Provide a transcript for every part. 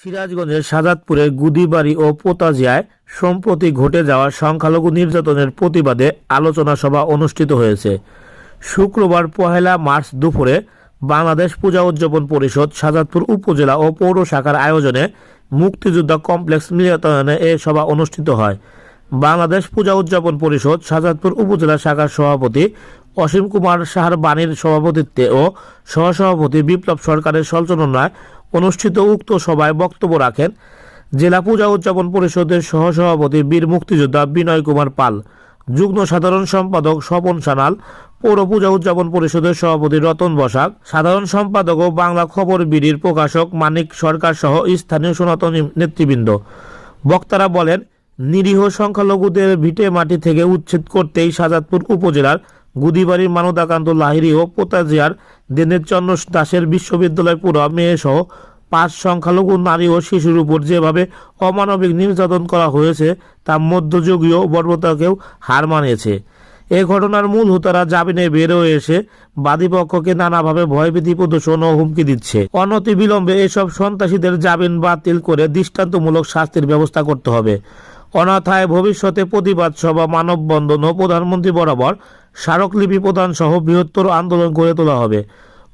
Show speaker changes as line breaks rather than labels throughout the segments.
সিরাজগঞ্জের সাজাদপুরে গুদিবাড়ি ও পোতাজিয়ায় সম্প্রতি ঘটে যাওয়া সংখ্যালঘু নির্যাতনের প্রতিবাদে আলোচনা সভা অনুষ্ঠিত হয়েছে। শুক্রবার পহেলা মার্চ দুপুরে বাংলাদেশ পূজা উদযাপন পরিষদ সাজাদপুর উপজেলা ও পৌর শাখার আয়োজনে মুক্তিযোদ্ধা কমপ্লেক্স মিলনায়তনে এ সভা অনুষ্ঠিত হয়। বাংলাদেশ পূজা উদযাপন পরিষদ সাজাদপুর উপজেলা শাখার সভাপতি অসীম কুমার সাহার বাণীর সভাপতিত্বে ও সহসভাপতি বিপ্লব সরকারের সঞ্চালনায় অনুষ্ঠিত উক্ত সভায় বক্তব্য রাখেন জেলা পূজা উদযাপন পরিষদের সহসভাপতি বীর মুক্তিযোদ্ধা বিনয় কুমার পাল, যুগ্ম সাধারণ সম্পাদক স্বপন সানাল, পৌর পূজা উদযাপন পরিষদের সভাপতি রতন বসাক, সাধারণ সম্পাদক ও বাংলা খবর বিড়ির প্রকাশক মানিক সরকার সহ স্থানীয় সনাতন নেতৃবৃন্দ। বক্তারা বলেন, নিরীহ সংখ্যালঘুদের ভিটে মাটি থেকে উচ্ছেদ করতেই সাজাদপুর উপজেলার গুদিবাড়ির মানদাকান্ত লাহিরি ও পোতাজিয়ার দিনের চন্দ্র দাসের বিশ্ববিদ্যালয় পুরা মেয়ে সহ পাঁচ সংখ্যালঘু নারী ও শিশুর উপর যেভাবে অমানবিক নির্যাতন করা হয়েছে, তা মধ্যযুগীয় বর্বরতাকেও হার মানিয়েছে। এ ঘটনার মূল হোতারা জামিনে বেরো এসে বাদীপক্ষকে নানাভাবে ভয়ভীতি, প্রদর্শন ও হুমকি দিচ্ছে। অনতি বিলম্বে এসব সন্ত্রাসীদের জামিন বাতিল করে দৃষ্টান্তমূলক শাস্তির ব্যবস্থা করতে হবে। অনাথায় ভবিষ্যতে প্রতিবাদ সভা, মানববন্ধন ও প্রধানমন্ত্রী বরাবর স্মারকলিপি প্রদান সহ বৃহত্তর আন্দোলন গড়ে তোলা হবে।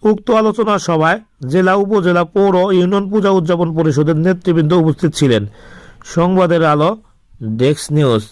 উক্ত আলোচনা সভায় জেলা, উপজেলা পৌর, ইউনিয়ন পূজা উদযাপন পরিষদের নেতৃবৃন্দ উপস্থিত ছিলেন। সংবাদের আলো, ডেস্ক নিউজ।